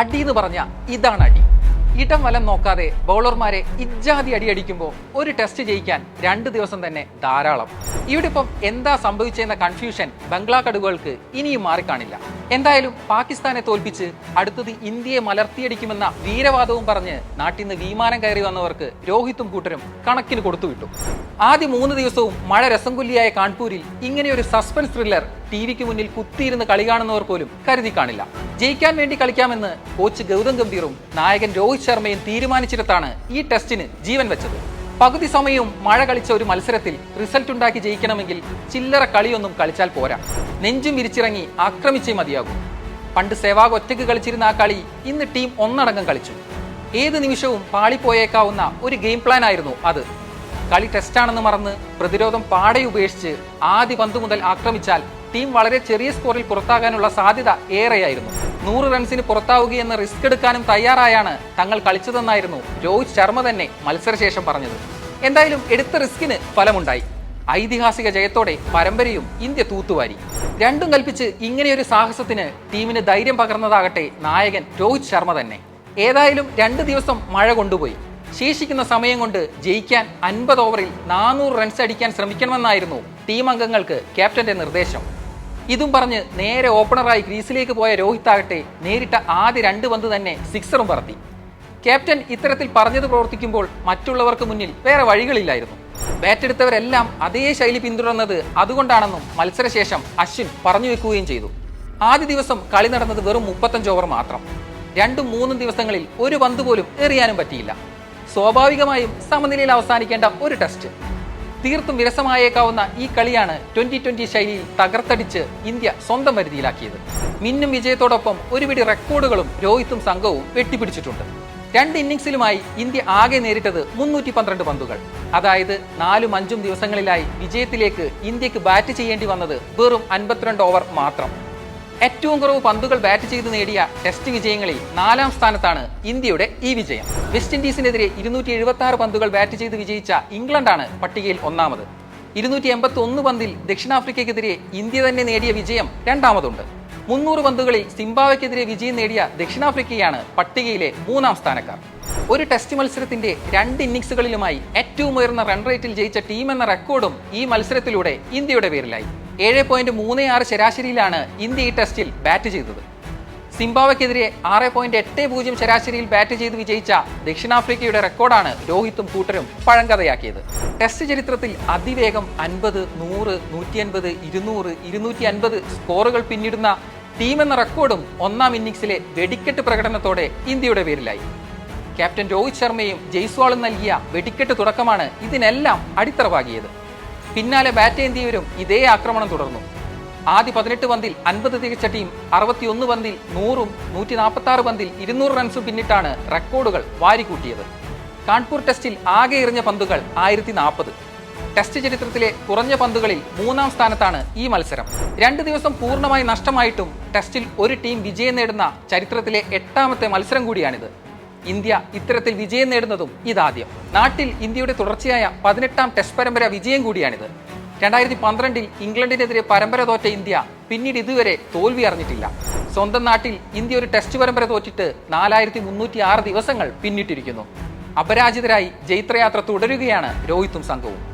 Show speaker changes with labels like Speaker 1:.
Speaker 1: അടി എന്ന് പറഞ്ഞ ഇതാണ് അടി. ഇടം വലം നോക്കാതെ ബൗളർമാരെ ഇജ്ജാതി അടി അടിക്കുമ്പോൾ ഒരു ടെസ്റ്റ് ജയിക്കാൻ രണ്ട് ദിവസം തന്നെ ധാരാളം. ഇവിടെ ഇപ്പം എന്താ സംഭവിച്ചെന്ന കൺഫ്യൂഷൻ ബംഗ്ലാ കടുവകൾക്ക് ഇനിയും മാറിക്കാണില്ല. എന്തായാലും പാകിസ്ഥാനെ തോൽപ്പിച്ച് അടുത്തത് ഇന്ത്യയെ മലർത്തിയടിക്കുമെന്ന വീരവാദവും പറഞ്ഞ് നാട്ടിൽ നിന്ന് വിമാനം കയറി വന്നവർക്ക് രോഹിത്തും കൂട്ടരും കണക്കിന് കൊടുത്തുവിട്ടു ആദ്യ മൂന്ന് ദിവസവും മഴ രസംകുല്ലിയായ കാൺപൂരിൽ ഇങ്ങനെയൊരു സസ്പെൻസ് ത്രില്ലർ ടി വിക്ക് മുന്നിൽ കുത്തിയിരുന്ന് കളി കാണുന്നവർ പോലും കരുതി കാണില്ല. ജയിക്കാൻ വേണ്ടി കളിക്കാമെന്ന് കോച്ച് ഗൗതം ഗംഭീറും നായകൻ രോഹിത് ശർമ്മയും തീരുമാനിച്ചിടത്താണ് ഈ ടെസ്റ്റിന് ജീവൻ വെച്ചത്. പകുതി സമയവും മഴ കളിച്ച ഒരു മത്സരത്തിൽ റിസൾട്ട് ഉണ്ടാക്കി ജയിക്കണമെങ്കിൽ ചില്ലറ കളിയൊന്നും കളിച്ചാൽ പോരാ. നെഞ്ചും വിരിച്ചിറങ്ങി ആക്രമിച്ചേ മതിയാകും. പണ്ട് സേവാഗ് ഒറ്റയ്ക്ക് കളിച്ചിരുന്ന ആ കളി ഇന്ന് ടീം ഒന്നടങ്കം കളിച്ചു. ഏത് നിമിഷവും പാളിപ്പോയേക്കാവുന്ന ഒരു ഗെയിം പ്ലാൻ ആയിരുന്നു അത്. കളി ടെസ്റ്റാണെന്ന് മറന്ന് പ്രതിരോധം പാടെ ഉപേക്ഷിച്ച് ആദ്യ പന്ത് മുതൽ ആക്രമിച്ചാൽ ടീം വളരെ ചെറിയ സ്കോറിൽ പുറത്താകാനുള്ള സാധ്യത ഏറെയായിരുന്നു. നൂറ് റൺസിന് പുറത്താവുകയെന്ന് റിസ്ക് എടുക്കാനും തയ്യാറായാണ് തങ്ങൾ കളിച്ചതെന്നായിരുന്നു രോഹിത് ശർമ്മ തന്നെ മത്സരശേഷം പറഞ്ഞത്. എന്തായാലും എടുത്ത റിസ്കിന് ഫലമുണ്ടായി. ഐതിഹാസിക ജയത്തോടെ പരമ്പരയും ഇന്ത്യ തൂത്തുവാരി. രണ്ടും കൽപ്പിച്ച് ഇങ്ങനെയൊരു സാഹസത്തിന് ടീമിന് ധൈര്യം പകർന്നതാകട്ടെ നായകൻ രോഹിത് ശർമ്മ തന്നെ. ഏതായാലും രണ്ട് ദിവസം മഴ കൊണ്ടുപോയി. ശേഷിക്കുന്ന സമയം കൊണ്ട് ജയിക്കാൻ അൻപത് ഓവറിൽ നാനൂറ് റൺസ് അടിക്കാൻ ശ്രമിക്കണമെന്നായിരുന്നു ടീം അംഗങ്ങൾക്ക് ക്യാപ്റ്റന്റെ നിർദ്ദേശം. ഇതും പറഞ്ഞ് നേരെ ഓപ്പണറായി ക്രീസിലേക്ക് പോയ രോഹിത് ആകട്ടെ നേരിട്ട ആദ്യ രണ്ട് പന്ത് തന്നെ സിക്സറും പറത്തി. ക്യാപ്റ്റൻ ഇത്തരത്തിൽ പറഞ്ഞത് പ്രവർത്തിക്കുമ്പോൾ മറ്റുള്ളവർക്ക് മുന്നിൽ വേറെ വഴികളില്ലായിരുന്നു. ബാറ്റെടുത്തവരെല്ലാം അതേ ശൈലി പിന്തുടർന്നത് അതുകൊണ്ടാണെന്നും മത്സരശേഷം അശ്വിൻ പറഞ്ഞു വെക്കുകയും ചെയ്തു. ആദ്യ ദിവസം കളി നടന്നത് വെറും മുപ്പത്തഞ്ച് ഓവർ മാത്രം. രണ്ടും മൂന്നും ദിവസങ്ങളിൽ ഒരു പന്ത് പോലും എറിയാനും പറ്റിയില്ല. സ്വാഭാവികമായും സമനിലയിൽ അവസാനിക്കേണ്ട ഒരു ടെസ്റ്റ്. തീർത്തും വിരസമായേക്കാവുന്ന ഈ കളിയാണ് ട്വന്റി ട്വന്റി ശൈലിയിൽ തകർത്തടിച്ച് ഇന്ത്യ സ്വന്തം വരുതിയിലാക്കിയത് മിന്നും വിജയത്തോടൊപ്പം ഒരുപിടി റെക്കോർഡുകളും രോഹിത്തും സംഘവും വെട്ടിപ്പിടിച്ചിട്ടുണ്ട്. രണ്ട് ഇന്നിംഗ്സിലുമായി ഇന്ത്യ ആകെ നേരിട്ടത് മുന്നൂറ്റി പന്ത്രണ്ട് പന്തുകൾ. അതായത് നാലും അഞ്ചും ദിവസങ്ങളിലായി വിജയത്തിലേക്ക് ഇന്ത്യയ്ക്ക് ബാറ്റ് ചെയ്യേണ്ടി വന്നത് വെറും അൻപത്തിരണ്ട് ഓവർ മാത്രം. ഏറ്റവും കുറവ് പന്തുകൾ ബാറ്റ് ചെയ്ത് നേടിയ ടെസ്റ്റ് വിജയങ്ങളിൽ നാലാം സ്ഥാനത്താണ് ഇന്ത്യയുടെ ഈ വിജയം. വെസ്റ്റ് ഇൻഡീസിനെതിരെ ഇരുന്നൂറ്റി എഴുപത്തി ആറ് പന്തുകൾ ബാറ്റ് ചെയ്ത് വിജയിച്ച ഇംഗ്ലണ്ടാണ് പട്ടികയിൽ ഒന്നാമത്. ഇരുന്നൂറ്റി എൺപത്തി ഒന്ന് പന്തിൽ ദക്ഷിണാഫ്രിക്കയ്ക്കെതിരെ ഇന്ത്യ തന്നെ നേടിയ വിജയം രണ്ടാമതുണ്ട്. മുന്നൂറ് പന്തുകളിൽ സിംബാവയ്ക്കെതിരെ വിജയം നേടിയ ദക്ഷിണാഫ്രിക്കയാണ് പട്ടികയിലെ മൂന്നാം സ്ഥാനക്കാർ. ഒരു ടെസ്റ്റ് മത്സരത്തിന്റെ രണ്ട് ഇന്നിംഗ്സുകളിലുമായി ഏറ്റവും ഉയർന്ന റൺ റേറ്റിൽ ജയിച്ച ടീം എന്ന റെക്കോർഡും ഈ മത്സരത്തിലൂടെ ഇന്ത്യയുടെ പേരിലായി. ഏഴ് പോയിന്റ് മൂന്ന് ആറ് ശരാശരിയിലാണ് ഇന്ത്യ ഈ ടെസ്റ്റിൽ ബാറ്റ് ചെയ്തത്. സിംബാവയ്ക്കെതിരെ ആറ് പോയിന്റ് എട്ട് പൂജ്യം ശരാശരിയിൽ ബാറ്റ് ചെയ്ത് വിജയിച്ച ദക്ഷിണാഫ്രിക്കയുടെ റെക്കോർഡാണ് രോഹിത്തും കൂട്ടരും പഴങ്കഥയാക്കിയത്. ടെസ്റ്റ് ചരിത്രത്തിൽ അതിവേഗം അൻപത് നൂറ് നൂറ്റി അൻപത് ഇരുന്നൂറ് ഇരുന്നൂറ്റി അൻപത് സ്കോറുകൾ പിന്നിടുന്ന ടീം എന്ന റെക്കോർഡും ഒന്നാം ഇന്നിംഗ്സിലെ വെടിക്കെട്ട് പ്രകടനത്തോടെ ഇന്ത്യയുടെ പേരിലായി. ക്യാപ്റ്റൻ രോഹിത് ശർമ്മയും ജയ്സ്വാളും നൽകിയ വെടിക്കെട്ട് തുടക്കമാണ് ഇതിനെല്ലാം അടിത്തറ പാകിയത് പിന്നാലെ ബാറ്റ് ചെയ്യുന്നവരും ഇതേ ആക്രമണം തുടർന്നു. ആദ്യ പതിനെട്ട് പന്തിൽ അൻപത് തികച്ച ടീം അറുപത്തിയൊന്ന് പന്തിൽ നൂറും നൂറ്റി നാൽപ്പത്തി ആറ് പന്തിൽ ഇരുന്നൂറ് റൺസും പിന്നിട്ടാണ് റെക്കോർഡുകൾ വാരിക്കൂട്ടിയത്. കാൺപൂർ ടെസ്റ്റിൽ ആകെ എറിഞ്ഞ പന്തുകൾ ആയിരത്തി നാൽപ്പത് ടെസ്റ്റ് ചരിത്രത്തിലെ കുറഞ്ഞ പന്തുകളിൽ മൂന്നാം സ്ഥാനത്താണ് ഈ മത്സരം. രണ്ട് ദിവസം പൂർണമായി നഷ്ടമായിട്ടും ടെസ്റ്റിൽ ഒരു ടീം വിജയം നേടുന്ന ചരിത്രത്തിലെ എട്ടാമത്തെ മത്സരം കൂടിയാണിത്. ഇന്ത്യ ഇത്തരത്തിൽ വിജയം നേടുന്നതും ഇതാദ്യം. നാട്ടിൽ ഇന്ത്യയുടെ തുടർച്ചയായ പതിനെട്ടാം ടെസ്റ്റ് പരമ്പര വിജയം കൂടിയാണിത്. രണ്ടായിരത്തി പന്ത്രണ്ടിൽ ഇംഗ്ലണ്ടിനെതിരെ പരമ്പര തോറ്റ ഇന്ത്യ പിന്നീട് ഇതുവരെ തോൽവി അറിഞ്ഞിട്ടില്ല. സ്വന്തം നാട്ടിൽ ഇന്ത്യ ഒരു ടെസ്റ്റ് പരമ്പര തോറ്റിട്ട് നാലായിരത്തി മുന്നൂറ്റി ആറ് ദിവസങ്ങൾ പിന്നിട്ടിരിക്കുന്നു. അപരാജിതരായി ജൈത്രയാത്ര തുടരുകയാണ് രോഹിത്തും സംഘവും.